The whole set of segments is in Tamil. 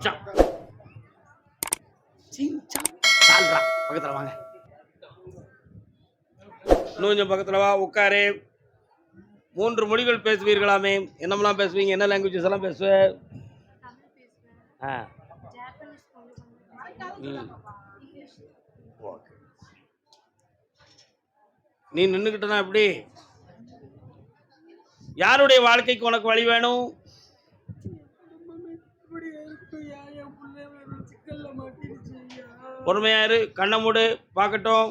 சிங்சா சிங்சா சால்ரா பக்கத்துல வாங்க. இன்னும் கொஞ்சம் பக்கத்துல வா உட்காரு. மூன்று மொழிகள் பேசுவீர்களாமே. என்னமெல்லாம் பேசுவீங்க? என்ன லாங்குவேஜஸ் எல்லாம் பேசுவ? ஆ. ஓகே. நீ நின்றுக்கிட்டனா எப்படி? யாருடைய வாழ்க்கைக்கு உனக்கு வழி வேணும்? பொறுமையாரு கண்ணை மூடு பார்க்கட்டும்.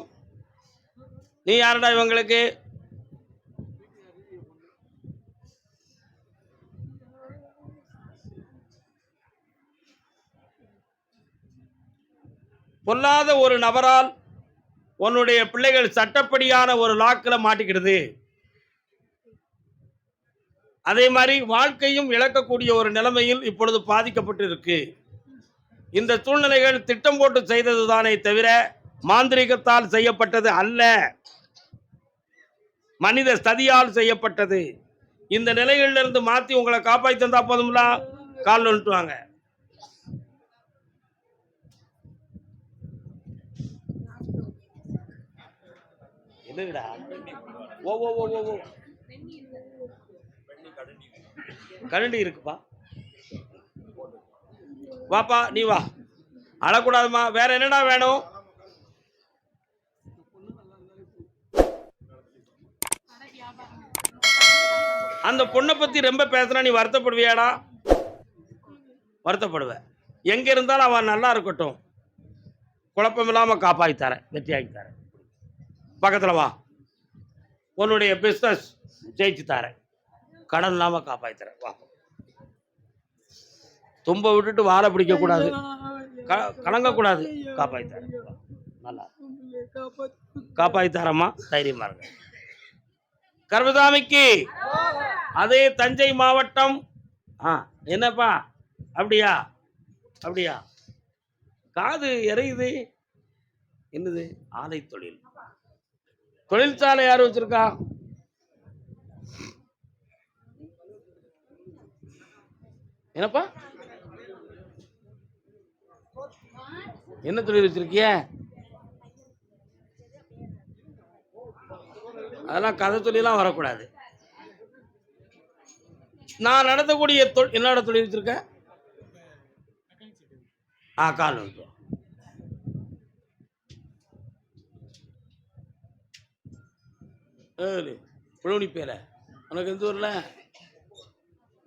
நீ யாருடா இவங்களுக்கு? பொல்லாத ஒரு நபரால் உன்னுடைய பிள்ளைகள் சட்டப்படியான ஒரு லாக்கில் மாட்டிக்கிறது அதே மாதிரி வாழ்க்கையும் இழக்கக்கூடிய ஒரு நிலைமையில் இப்பொழுது பாதிக்கப்பட்டு இருக்குது இந்த சூழ்நிலைகள் திட்டம் போட்டு செய்தது தானே தவிர மாந்திரிகத்தால் செய்யப்பட்டது அல்ல. மனித சதியால் செய்யப்பட்டது. இந்த நிலைகளிலிருந்து இருந்து மாத்தி உங்களை காப்பாற்றி தந்தா போதும்ல? கால் வாங்க. என்னங்கடா ஓ ஓ ஓ ஓ ஓ. கரண்டி இருக்குப்பா. வாப்பா நீ வா. அழக்கூடாதும்மா. வேற என்னடா வேணும்? அந்த பொண்ணை பத்தி ரொம்ப பேசுனா நீ வருத்தப்படுவியாடா? வருத்தப்படுவ. எங்க இருந்தாலும் அவன் நல்லா இருக்கட்டும். குழப்பம் இல்லாம காப்பாத்தி தரேன். வெற்றியாக்கி தரேன். பக்கத்துல வா. உன்னுடைய பிஸ்னஸ் ஜெயிச்சு தரேன். கடன் இல்லாம காப்பாத்தி தரேன். வா. தும்ப விட்டுட்டு வாழை பிடிக்க கூடாது. க- கலங்கக்கூடாது. வா. நல்லா. காப்பாத்தி தரமா தைரியமா இருங்க. கர்மசாமிக்கு அதே தஞ்சை மாவட்டம் ஆ என்னப்பா? அப்படியா? அப்படியா? காது எறையுது என்னது? ஆலை தொழில். தொழிற்சாலை யார் வச்சிருக்கா? என்னப்பா? என்ன தொழில் வச்சிருக்கிய? அதெல்லாம் கதை தொழிலாம் வரக்கூடாது. நான் நடத்தக்கூடிய தொழில் என்னோட தொழில் வச்சிருக்கேன் ஆ கால் வந்து ஏழு பேர உனக்கு எந்த ஊரில்?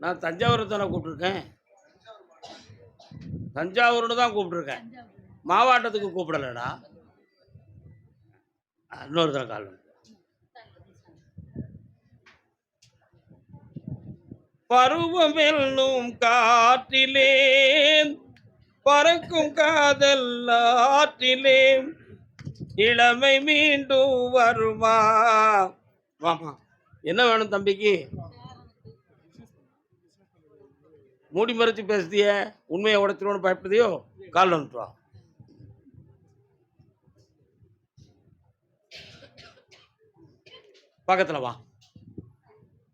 நான் தஞ்சாவூரை தானே கூப்பிட்ருக்கேன் தஞ்சாவூர்னு தான் கூப்பிட்ருக்கேன் மாவாட்டத்துக்கு கூப்பிடலடா. ஆ, இன்னொரு தடவை கால் பருவம் காற்றிலே பறக்கும் காதல் ஆற்றிலே இளமை மீண்டும் வருமா? வாமா என்ன வேணும் தம்பிக்கு? மூடி மறைச்சு பேசுதிய உண்மையை உடைச்சிருவோன்னு பயப்படுதியோ? கால் வந்துட்டு பக்கத்தில் வா.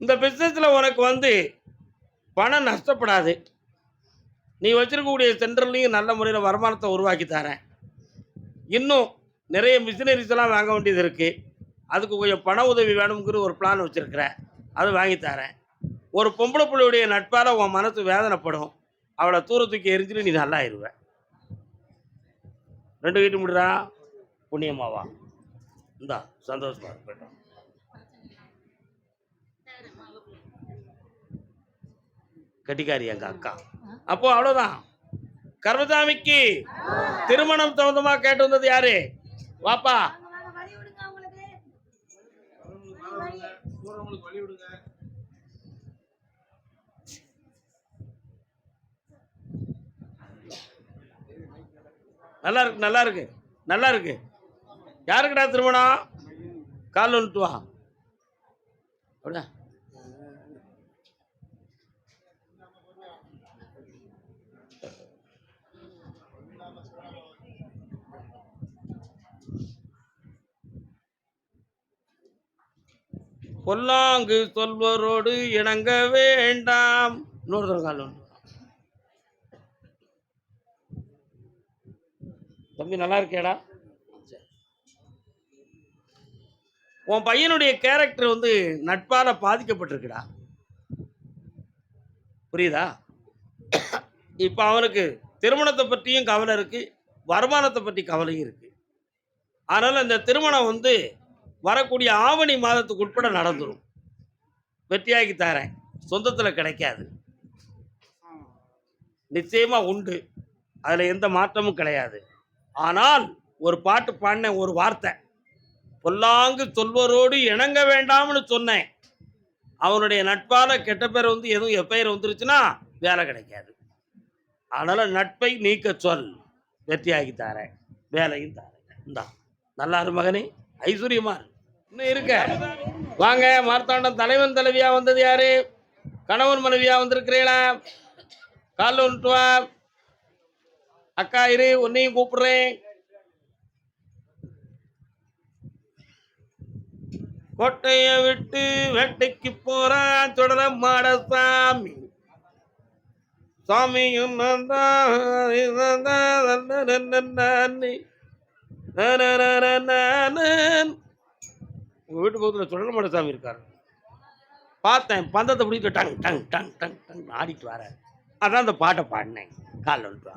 இந்த பிஸ்னஸில் உனக்கு வந்து பணம் நஷ்டப்படாது. நீ வச்சிருக்கக்கூடிய சென்டர்லையும் நல்ல முறையில் வருமானத்தை உருவாக்கி தரேன். இன்னும் நிறைய மிஷினரிஸ் எல்லாம் வாங்க வேண்டியது இருக்குது அதுக்கு கொஞ்சம் பண உதவி வேணுங்கிற ஒரு பிளான் வச்சுருக்கிறேன் அது வாங்கி தரேன். ஒரு பொம்பளை பிள்ளையுடைய நட்பால் உன் மனசு வேதனைப்படும். அவளை தூர தூக்கி எரிஞ்சுட்டு நீ நல்லா ஆயிடுவேன் ரெண்டு வீட்டு முடிடா புண்ணியமாவா இந்தா சந்தோஷமா இரு, போயிட்டு வா. கட்டிக்காரி எங்க அக்கா. அப்போ அவ்வளவுதான். கர்மசாமிக்கு திருமணம் சம்பந்தமா கேட்டு வந்தது யாரு? வாப்பா. நல்லா இருக்கு நல்லா இருக்கு நல்லா இருக்கு. யாருக்குடா திருமணம்? கால் வந்துட்டு வா. அப்படியா? பொல்லாங்கு சொல்வரோடு இணங்க வேண்டாம். இன்னொரு தடவை தம்பி நல்லா இருக்கேடா சரி. உன் பையனுடைய கேரக்டர் வந்து நட்பால பாதிக்கப்பட்டிருக்குடா. புரியுதா? இப்போ அவனுக்கு திருமணத்தை பற்றியும் கவலை இருக்கு வருமானத்தை பற்றி கவலையும் இருக்கு. அதனால இந்த திருமணம் வந்து வரக்கூடிய ஆவணி மாதத்துக்கு உட்பட நடந்துடும் வெற்றியாக்கி தரேன். சொந்தத்தில் கிடைக்காது. நிச்சயமாக உண்டு. அதில் எந்த மாற்றமும் கிடையாது. ஆனால் ஒரு பாட்டு பாடினேன் ஒரு வார்த்தை. பொல்லாங்கு சொல்வரோடு இணங்க வேண்டாம்னு சொன்னேன். அவனுடைய நட்பால் கெட்ட பேர் வந்து எதுவும் எப்பெயர் வந்துருச்சுன்னா வேலை கிடைக்காது. அதனால் நட்பை நீக்க சொல். வெற்றியாகி தாரேன். வேலையும் தாரேன். இந்தா. நல்லா மகனே. ஐஸ்வர்யமா இன்னும் இருக்க. வாங்க மார்த்தாண்டம் தலைவன் தலைவியா வந்தது யாரு? கணவன் மனைவியா வந்திருக்கிறீங்களா? காலில் வந்துட்டு வா. அக்கா இரு உன்னையும் கூப்பிடுறேன். கோட்டைய விட்டு வேட்டைக்கு போறான் தொடர மாட சாமி சாமியும் நந்தா தான், நான் தான், நான் உங்க வீட்டு பக்கத்தில் சுடல மாட சாமி பார்த்தேன் பந்தத்தை பிடிக்க டங் டங் டங் டங் டங் ஆடிட்டு வர அதான் அந்த பாட்டை பாடினேன். காலில் வந்துட்டு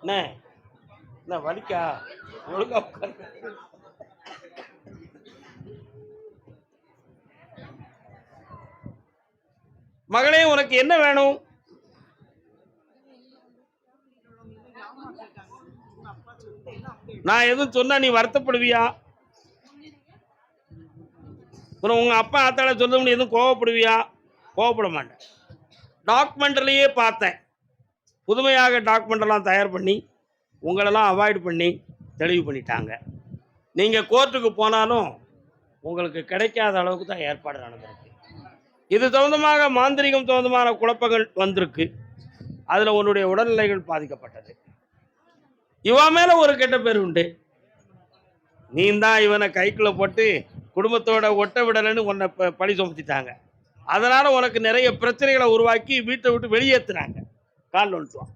என்ன என்ன வலிக்கா? ஒழுங்கா உட்காருங்க. மகளே உனக்கு என்ன வேணும்? நான் எதுவும் சொன்னா நீ வருத்தப்படுவியா? அப்புறம் உங்க அப்பா ஆத்தால சொல்ல எதுவும் கோவப்படுவியா? கோவப்பட மாட்டேன். டாக்குமெண்ட்லேயே பார்த்தேன். புதுமையாக டாக்குமெண்டெல்லாம் தயார் பண்ணி உங்களெல்லாம் அவாய்ட் பண்ணி தெளிவு பண்ணிட்டாங்க. நீங்கள் கோர்ட்டுக்கு போனாலும் உங்களுக்கு கிடைக்காத அளவுக்கு தான் ஏற்பாடு நடந்திருக்கு. இது தகுந்தமாக மாந்திரிகம் தகுந்தமான குழப்பங்கள் வந்திருக்கு. அதில் உன்னுடைய உடல்நிலைகள் பாதிக்கப்பட்டது. இவன் மேலே ஒரு கெட்ட பேர் உண்டு. நீ தான் இவனை கைக்குள்ள போட்டு குடும்பத்தோட ஒட்ட விடலைன்னு உன்னை ப- பழி சுமத்திட்டாங்க. அதனால் உனக்கு நிறைய பிரச்சனைகளை உருவாக்கி வீட்டை விட்டு வெளியேற்றுனாங்க கால் வந்துட்டுவான்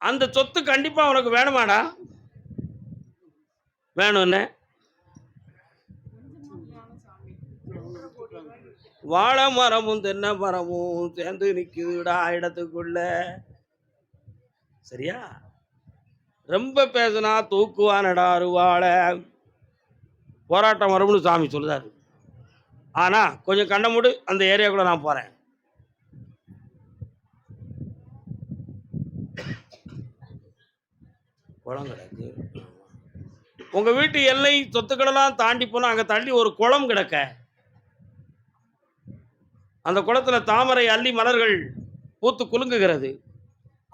அந்த சொத்து கண்டிப்பா உனக்கு வேணுமாடா? வேணும்னு. வாழை மரமும் தென்னை மரமும் சேர்ந்து நிற்குதுடா இடத்துக்குள்ள. சரியா? ரொம்ப பேசுனா தூக்குவானடா அருவாளை. போராட்டம் வரும்னு சாமி சொல்லுதாரு ஆனா கொஞ்சம் கண்ண மூடு அந்த கூட நான் போறேன். குளம் கிடக்கு. உங்க வீட்டு எல்லை சொத்துக்களெல்லாம் தாண்டி போனா அங்க தள்ளி ஒரு குளம் கிடக்க. அந்த குளத்துல தாமரை அள்ளி மலர்கள் பூத்து குலுங்குகிறது.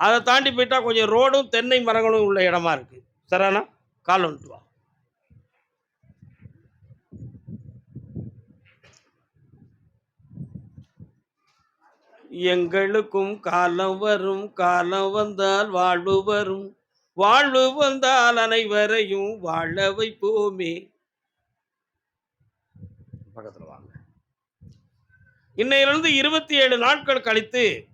அதை தாண்டி போயிட்டா கொஞ்சம் ரோடும் தென்னை மரங்களும் உள்ள இடமா இருக்கு. சரானா கால் வந்துட்டு வா. எங்களுக்கும் காலம் வரும் காலம் வந்தால் வாழ்வு வரும். வாழ்வு வந்தால் அனைவரையும் வாழ வைப்போமே. பக்கத்துல வாங்க. இன்னையிலிருந்து இருபத்தி ஏழு நாட்கள் கழித்து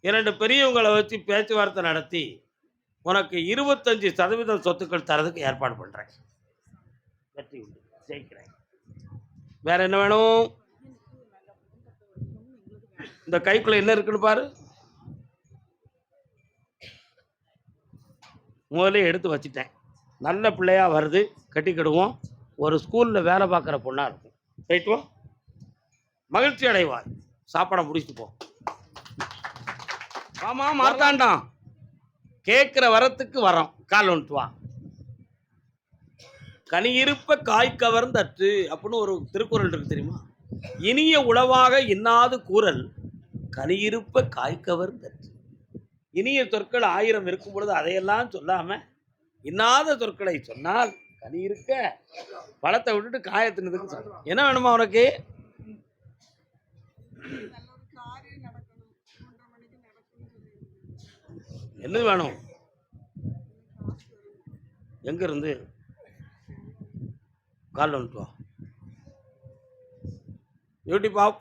இரண்டு பெரியவங்களை வச்சு பேச்சுவார்த்தை நடத்தி உனக்கு இருபத்தஞ்சு சதவீதம் சொத்துக்கள் தரதுக்கு ஏற்பாடு பண்றேன். வெற்றி உண்டு ஜெயிக்கிறேன். வேற என்ன வேணும்? இந்த கைக்குள்ள என்ன இருக்குன்னு பாரு. முதல்ல எடுத்து வச்சிட்டேன். நல்ல பிள்ளையா வருது கட்டிக்கிடுவோம். ஒரு ஸ்கூலில் வேலை பார்க்குற பொண்ணாக இருக்கும். ரைட்டுவா மகிழ்ச்சி அடைவார் சாப்பாடை முடிச்சுட்டு போ. ஆமா மார்த்தாண்டாம். கேட்குற வரத்துக்கு வரோம். கால் வந்துட்டு வா. கனி இருப்ப காய் கவர்ந்தற்று அப்படின்னு ஒரு திருக்குறள் இருக்கு தெரியுமா? இனிய உளவாக இன்னாது கூறல் கனியிருப்ப காய் கவர்ந்தற்று. இனிய சொற்கள் ஆயிரம் இருக்கும் பொழுது அதையெல்லாம் சொல்லாம இன்னாத சொற்களை சொன்னால் கனி இருக்க. பழத்தை விட்டுட்டு காயத்தினதுக்கு சொல்லணும் என்ன வேணுமா உனக்கு? என்னது வேணும்? எங்க இருந்து காலில் வந்துட்டு வா. YouTube off.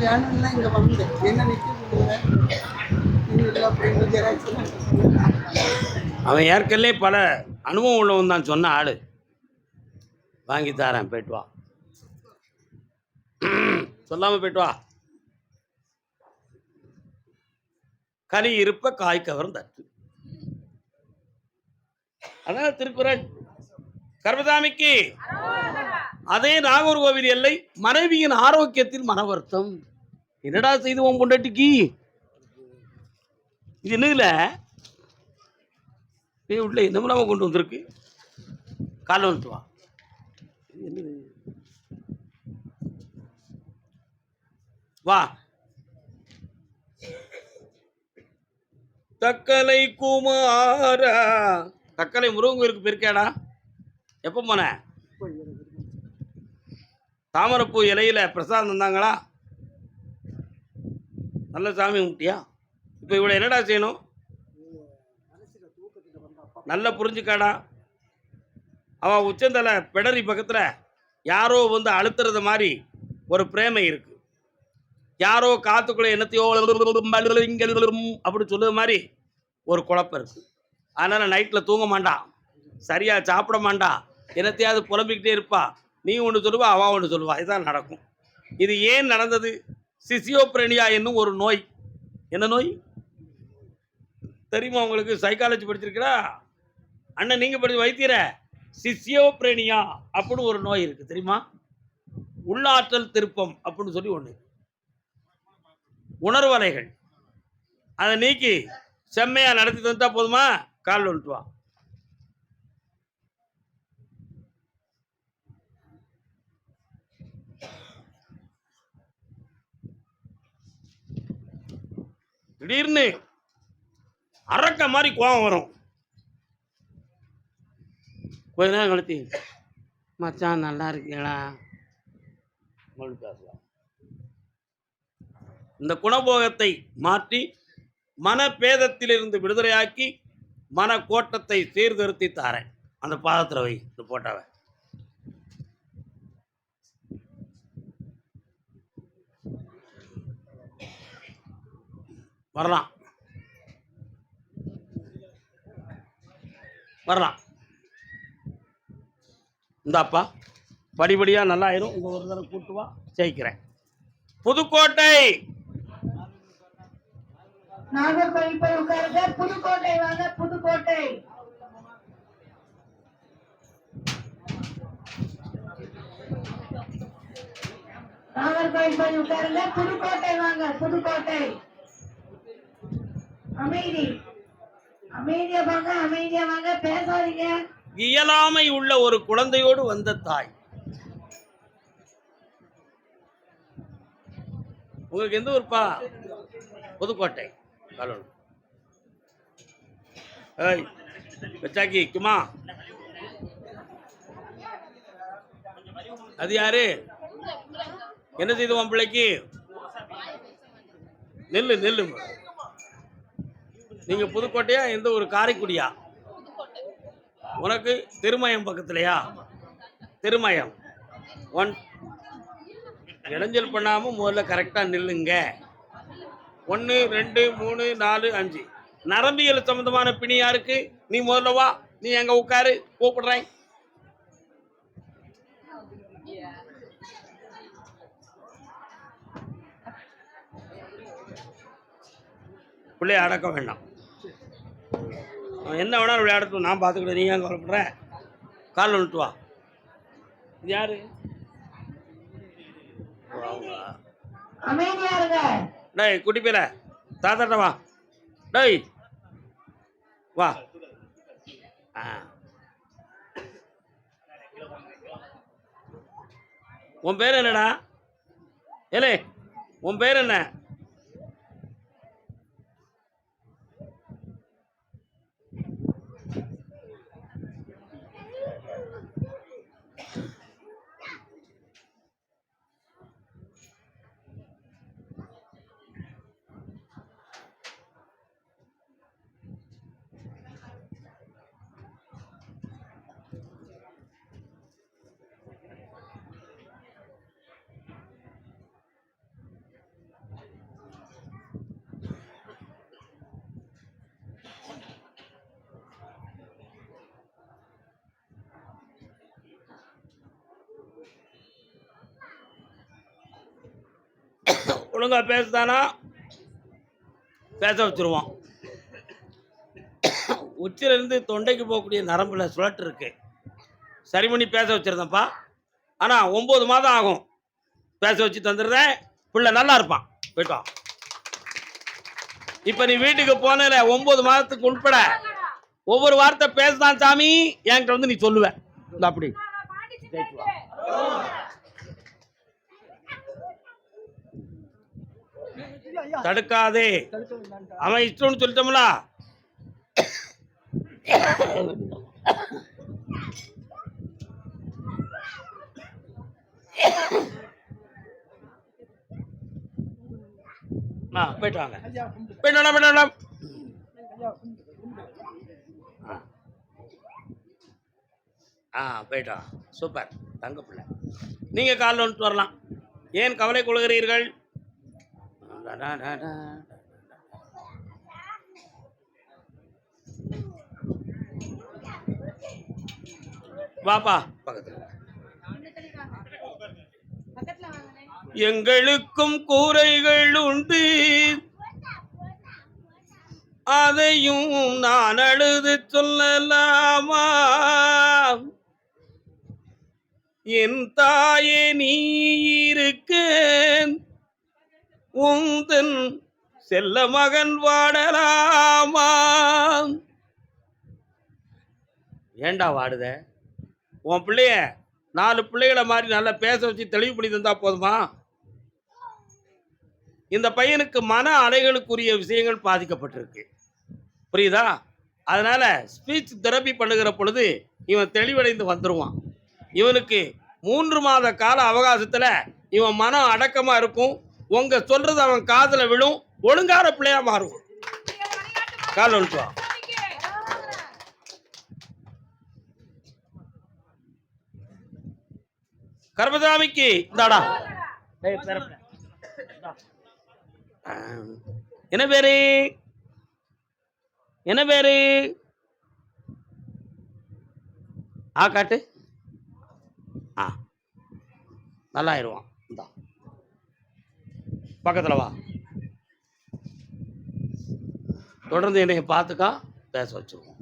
வேணும்னா வந்து என்ன அவன் ஏற்கனவே பல அனுபவம் உள்ளவன் தான் சொன்ன ஆளு. வாங்கி தரேன் போயிட்டு வா. சொல்லாம போயிட்டு வா. கனி இருப்ப காய் கவர்ந்த அதனால் அதான் திருக்குறள் கர்மதாமிக்கு அதே நாகூர் கோவில் எல்லை மனைவியின் ஆரோக்கியத்தில் மன வருத்தம் என்னடா செய்து உன் பொண்டாட்டிக்கு? இது என்னதுல? ஏய் உள்ள என்னமெல்லாம் கொண்டு வந்திருக்கு? காலைல வந்துட்டு வா. வா. தக்கலை குமாரா தக்கலை முருகன் கோயிலுக்கு போயிருக்கேடா எப்போ போன தாமரைப்பூ இலையில பிரசாதம் தந்தாங்களா நல்ல சாமி கும்பிட்டியா இப்போ இவ்வளோ என்னடா செய்யணும் நல்லா புரிஞ்சுக்காடா அவன் உச்சந்தலை பிடரி பக்கத்தில் யாரோ வந்து அழுத்துறது மாதிரி ஒரு பிரேமை இருக்கு யாரோ காத்துக்குள்ள என்னத்தையோ அப்படி சொல்லுறது மாதிரி ஒரு குழப்பம் இருக்குது அதனால் நைட்டில் தூங்க மாட்டான் சரியாக சாப்பிட மாட்டான் என்னத்தையாவது புலம்பிக்கிட்டே இருப்பா. நீ ஒன்று சொல்லுவா அவா ஒன்று சொல்லுவா. இதுதான் நடக்கும். இது ஏன் நடந்தது? சிசியோப்ரெனியா என்னும் ஒரு நோய். என்ன நோய்? தெரியுமா உங்களுக்கு? சைக்காலஜி படிச்சிருக்கிறா? அண்ணன் நீங்கள் படிச்சு வைத்தியர. சிசியோப்ரெனியா அப்படின்னு ஒரு நோய் இருக்குது தெரியுமா? உள்ளாற்றல் திருப்பம் அப்படின்னு சொல்லி ஒன்று உணர்வலைகள். அதை நீக்கி செம்மையாக நடத்தி தந்தா போதுமா? கால் வந்துட்டு வா. திடீர்னு அரக்க மாதிரி கோவம் வரும். கொஞ்ச நேரம் கழித்து மச்சான் நல்லா இருக்கீங்களா? பேசலாம். இந்த குணபோகத்தை மாற்றி மனபேதத்திலிருந்து விடுதலையாக்கி மனக்கோட்டத்தை சீர்திருத்தி தாரேன். அந்த பாதத்தில் வை இந்த போட்டாவை. வரலாம். வரலாம். இந்தாப்பா படிப்படியாக நல்லாயிரும். உங்கள் ஒரு தடவை கூட்டுவா ஜெயிக்கிறேன். புதுக்கோட்டை! நாகர்கோவில் போய் உட்காருங்க. புதுக்கோட்டை வாங்க புதுக்கோட்டை. நாகர்கோவில் போய் உட்காருங்க. புதுக்கோட்டை வாங்க புதுக்கோட்டை. அமைதி. அமைதியா வாங்க அமைதியா வாங்க. பேசாதீங்க. இயலாமை உள்ள ஒரு குழந்தையோடு வந்த தாய். உங்களுக்கு எந்த ஊர்ப்பா? புதுக்கோட்டை. கலூர் ஏய் பெச்சாக்கி குமா அது யாரு என்ன செய்து உன் பிள்ளைக்கு நெல்லு நெல்லு நீங்க புதுக்கோட்டையா எந்த ஒரு காரைக்குடியா உனக்கு திருமயம் பக்கத்துலையா திருமயம் ஒன் இடைஞ்சல் பண்ணாமல் முதல்ல கரெக்டாக நில்லுங்க ஒன்று ரெண்டு மூணு நாலு அஞ்சு. நரம்பியல் சம்மந்தமான பிணி யாருக்கு? நீ முதல்ல வா. நீ எங்கே உட்காரு. கூப்பிடுறேன். பிள்ளைய அடக்க வேண்டாம். என்ன வேணாலும் விளையாடட்டும் நான் பார்த்துக்கிட்டேன் நீ ஏன் கவலைப்படுற? காலில் விட்டு வா. இது யாரு? அவங்களா? அமைதியா இருங்க. டேய் குட்டி பேர தாத்தாட்ட வா. டேய் வா. ஆ. உன் பேர் என்னடா? ஏலே உன் பேர் என்ன? ஒழுங்கா பேசுதானா? பேச வச்சிருவோம். உச்சிலேருந்து தொண்டைக்கு போகக்கூடிய நரம்புல சுழட்டு இருக்கு. சரி பண்ணி பேச வச்சிருந்தேன்ப்பா. ஆனால் ஒம்பது மாதம் ஆகும். பேச வச்சு தந்துடுறேன் பிள்ளை நல்லா இருப்பான் போயிட்டோம் இப்போ நீ வீட்டுக்கு போனல ஒம்பது மாதத்துக்கு உட்பட ஒவ்வொரு வார்த்தை பேசுதான் சாமி என்கிட்ட வந்து நீ சொல்லுவேன் அப்படி ஜெயிச்சு வா. தடுக்காதே. அவன் இஷ்டம்னு சொல்லிட்டோம்ல. ஆ போயிட்டு வாங்க. போயிட்டு. ஆ. ஆ போயிட்டா சூப்பர். தங்க பிள்ளை. நீங்கள் காலைல வந்துட்டு வரலாம். ஏன் கவலை கொள்கிறீர்கள்? வாப்பா. பக்கத்தில் பக்கத்துல எங்களுக்கும் கூரைகள் உண்டு. அதையும் நான் அழுது சொல்லலாமா? என் தாயே நீ இருக்க உந்தன் செல்ல மகன் வாடலாமா? ஏண்டா வாடுத? உன் பிள்ளைய நாலு பிள்ளைகளை மாதிரி நல்லா பேச வச்சு தெளிவு பண்ணி தந்தா போதுமா? இந்த பையனுக்கு மன அலைகளுக்குரிய விஷயங்கள் பாதிக்கப்பட்டிருக்கு. புரியுதா? அதனால ஸ்பீச் தெரப்பி பண்ணுகிற பொழுது இவன் தெளிவடைந்து வந்துருவான். இவனுக்கு மூன்று மாத கால அவகாசத்தில் இவன் மனம் அடக்கமாக இருக்கும். உங்க சொல்றது அவன் காதுல விழும். ஒழுங்கான பிள்ளையா மாறும். கால் ஒழுட்டுவா கர்மசாமிக்கு இந்தாடா. என்ன பேரு? என்ன பேரு? ஆ காட்டு. ஆ. நல்லா ஆயிடுவான் பக்கத்தில் வா. தொடர்ந்து என்னை பார்த்துக்கா பேச வச்சுருவோம்.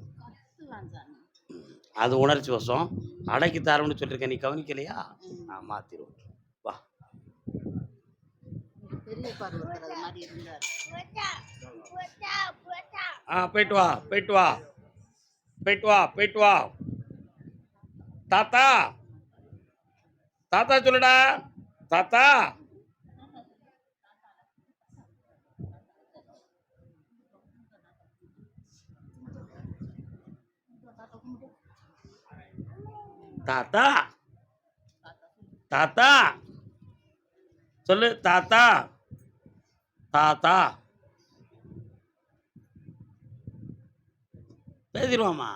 அது உணர்ச்சி வசம். அடக்கி தரோம்னு சொல்லியிருக்கேன் நீ கவனிக்கலையா? நான் மாற்றிடுவோம் வா. ஆ போயிட்டு வா போயிட்டு வா. போயிட்டு வா போயிட்டு வா. தாத்தா. தாத்தா சொல்லுடா. தாத்தா. தாத்தா. தாத்தா. சொல்லு தாத்தா. தாத்தா. பேசிடுவாமா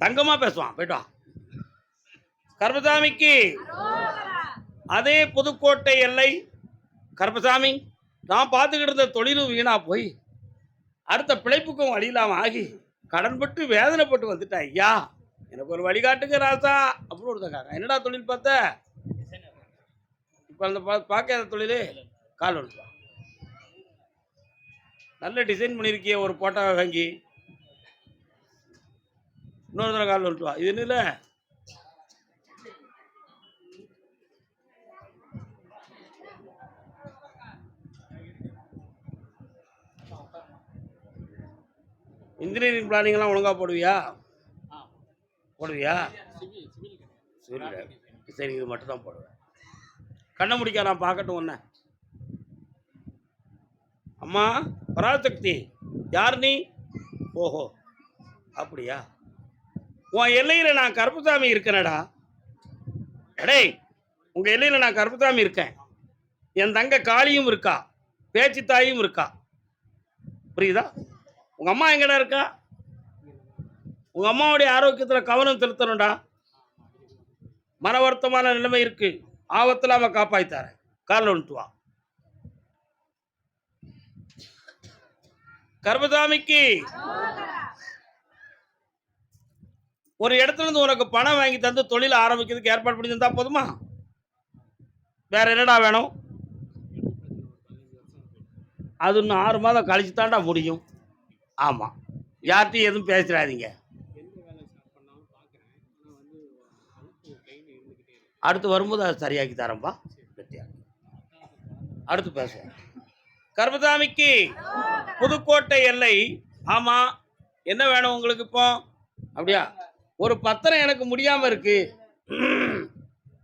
தங்கமா பேசுவான். போயிட்டு வா. கர்மசாமிக்கு அதே புதுக்கோட்டை எல்லை. கருப்பசாமி நான் பார்த்துக்கிட்டு இருந்த தொழிலும் வீணா போய் அடுத்த பிழைப்புக்கும் வழி இல்லாம ஆகி கடன்பட்டு வேதனைப்பட்டு வந்துட்டேன் ஐயா. எனக்கு ஒரு வழிகாட்டுங்க ராசா. அப்படின்னு ஒருத்தக்காங்க என்னடா தொழில் பார்த்த? இப்போ அந்த பா- பார்க்காத தொழில்? கால் ஒழுப்பா நல்ல டிசைன் பண்ணியிருக்கிய ஒரு போட்டோவை வாங்கி. இன்னொரு தடவை கால் ஒழுப்பா இது என்ன இல்லை இன்ஜினியரிங் பிளானிங்லாம் ஒழுங்கா போடுவியா? போடுவியா? சிவில் சரி இது மட்டும் தான் போடுவேன். கண்ணை முடிக்க நான் பார்க்கட்டும் ஒன்று அம்மா பராசக்தி. யார் நீ? ஓஹோ அப்படியா? உன் எல்லையில் நான் கருப்புசாமி இருக்கேனடா. டேய் உங்கள் எல்லையில் நான் கருப்புசாமி இருக்கேன். என் தங்க காளியும் இருக்கா பேச்சு தாயும் இருக்கா. புரியுதா? உங்கள் அம்மா எங்கடா இருக்கா? உங்கள் அம்மாவுடைய ஆரோக்கியத்தில் கவனம் செலுத்தணும்டா. மன வருத்தமான நிலைமை இருக்கு. ஆபத்தில் அவன் காப்பாய்த்தாரேன் காலில் வந்துட்டு வா. கர்மசாமிக்கு ஒரு இடத்துல இருந்து உனக்கு பணம் வாங்கி தந்து தொழில் ஆரம்பிக்கிறதுக்கு ஏற்பாடு பண்ணி தந்தா போதுமா? வேற என்னடா வேணும்? அது இன்னும் ஆறு மாதம் கழிச்சு தாண்டா முடியும். ஆமாம் யார்கிட்டையும் எதுவும் பேசிடாதீங்க. அடுத்து வரும்போது அதை சரியாக்கி தரேன்ப்பா அடுத்து பேசுவோம். கர்மதாமிக்கு புதுக்கோட்டை எல்லை. ஆமாம் என்ன வேணும் உங்களுக்கு இப்போ? அப்படியா? ஒரு பத்திரம் எனக்கு முடியாமல் இருக்கு.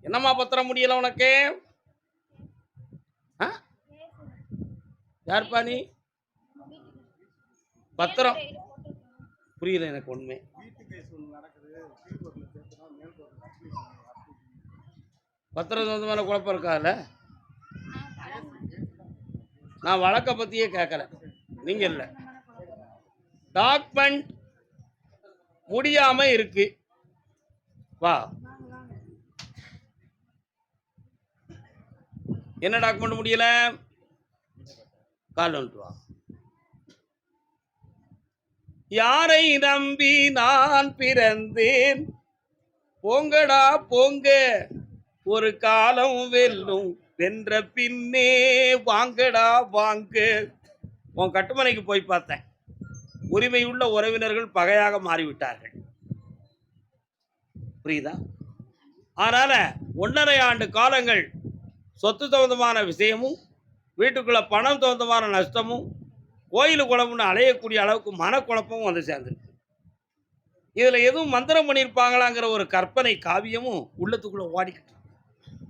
என்னம்மா பத்திரம் முடியல உனக்கு? ஆ? யார்ப்பா நீ? பத்திரம். புரியல எனக்கு ஒன்றுமே பத்திரம் சொந்தமான குழப்பம் இருக்காதுல்ல? நான் வழக்க பத்தியே கேட்கல நீங்க இல்ல. டாக்குமெண்ட் முடியாம இருக்கு. வா. என்ன டாக்குமெண்ட் முடியல? கால் வந்துட்டு வா. யாரை நம்பி நான் பிறந்தேன்? போங்கடா போங்க. ஒரு காலம் வெல்லும். வென்ற பின்னே வாங்கடா வாங்க. உன் கட்டுமனைக்கு போய் பார்த்தேன். உரிமையுள்ள உறவினர்கள் பகையாக மாறிவிட்டார்கள். புரியுதா? அதனால ஒன்றரை ஆண்டு காலங்கள் சொத்து சம்பந்தமான விஷயமும் வீட்டுக்குள்ள பணம் சம்பந்தமான நஷ்டமும் கோயில் குழம்புன்னு அலையக்கூடிய அளவுக்கு மனக்குழப்பமும் வந்து சேர்ந்துருக்கு. இதில் எதுவும் மந்திரம் பண்ணியிருப்பாங்களாங்கிற ஒரு கற்பனை காவியமும் உள்ளத்துக்குள்ளே ஓடிக்கிட்டு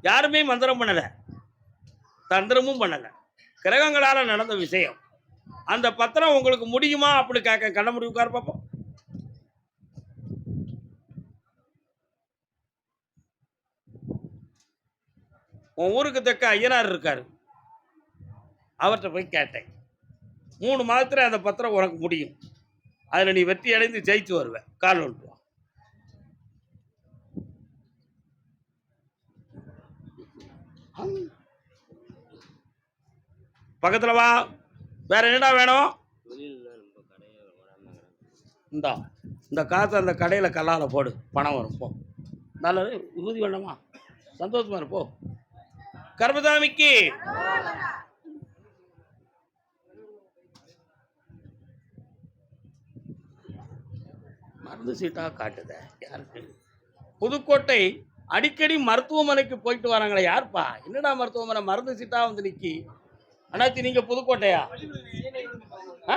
யாருமே மந்திரம் பண்ணலை. தந்திரமும் பண்ணலை. கிரகங்களால் நடந்த விஷயம். அந்த பத்திரம் உங்களுக்கு முடியுமா? அப்படி கேட்க கண்ண முடிவுக்கார பார்ப்போம் உன் ஊருக்கு தக்க ஐயனார் இருக்காரு. அவர்கிட்ட போய் கேட்டேன். மூணு மாதத்துல அந்த பத்திரம் உனக்கு முடியும். அதில் நீ வெற்றி அடைந்து ஜெயிச்சு வருவேன் கால் ஒன்று வா பக்கத்துல வா. வேற என்னடா வேணும்? இந்தா இந்த காசை அந்த கடையில் கல்லால் போடு. பணம் வரும் போ. நல்லது உறுதி வேண்டாமா சந்தோஷமா இருப்போ போ. கர்மசாமிக்கு மருந்து சீட்டாக காட்டுத யாருக்கு? புதுக்கோட்டை அடிக்கடி மருத்துவமனைக்கு போயிட்டு வராங்களே யார்ப்பா? என்னடா மருத்துவமனை? மருந்து சீட்டாக வந்து நிற்கி அண்ணாச்சி நீங்க புதுக்கோட்டையா? ஆ?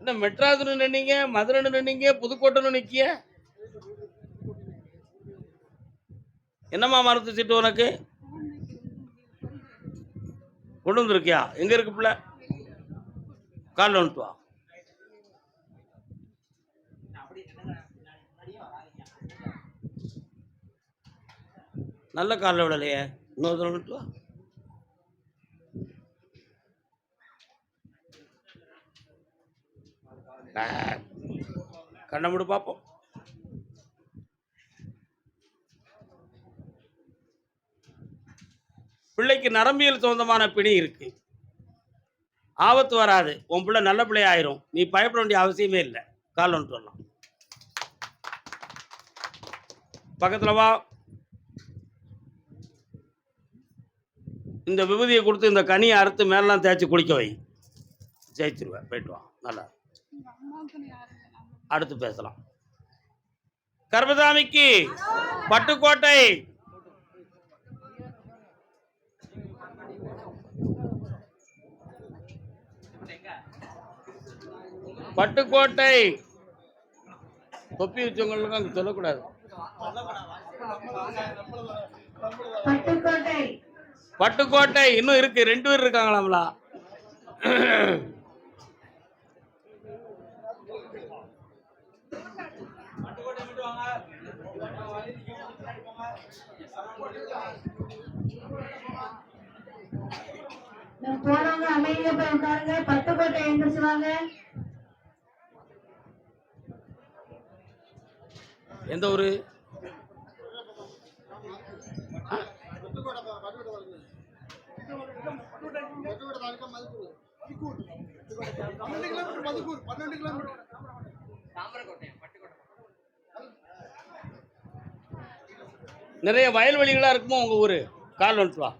என்ன மெட்ராஸ்னு நின்னீங்க மதுரைன்னு நின்னீங்க புதுக்கோட்டைன்னு நிக்கிய? என்னம்மா மரத்து சீட்டு உனக்கு? கொண்டு வந்துருக்கியா? எங்க இருக்கு பிள்ளை? காலில் வந்துட்டு வா. நல்ல காலில் விடலையே. இன்னொரு தடவை விட்டு வா. கண்ணை மூடு பார்ப்போம் பிள்ளைக்கு நரம்பியல் சொந்தமான பிணி இருக்கு. ஆபத்து வராது. உன் பிள்ளை நல்ல பிள்ளை ஆயிரும். நீ பயப்பட வேண்டிய அவசியமே இல்லை. கால் வந்துட்டு சொல்லலாம். பக்கத்தில் வா. இந்த விபூதியை கொடுத்து இந்த கனியை அறுத்து மேலாம் தேய்ச்சி குளிக்க வை. ஜெயிச்சிருவேன் போயிட்டு வா. நல்லா அடுத்து பேசலாம். கர்மசாமிக்கு பட்டுக்கோட்டை. பட்டுக்கோட்டை. தொப்பி வச்சவங்களுக்கு அங்கே சொல்லக்கூடாது. பட்டுக்கோட்டை. இன்னும் இருக்கு. ரெண்டு பேர் இருக்காங்களாம்லா. போனவங்க அமைதியா போய் உட்காருங்க. பத்து கோட்டை வாங்க எந்த ஊரு? பன்னெண்டு கிலோமீட்டர் மதுக்கூர் பன்னெண்டு கிலோமீட்டர் நிறைய வயல்வெளிகளா இருக்குமோ உங்க ஊரு? கால் வந்துட்டு வா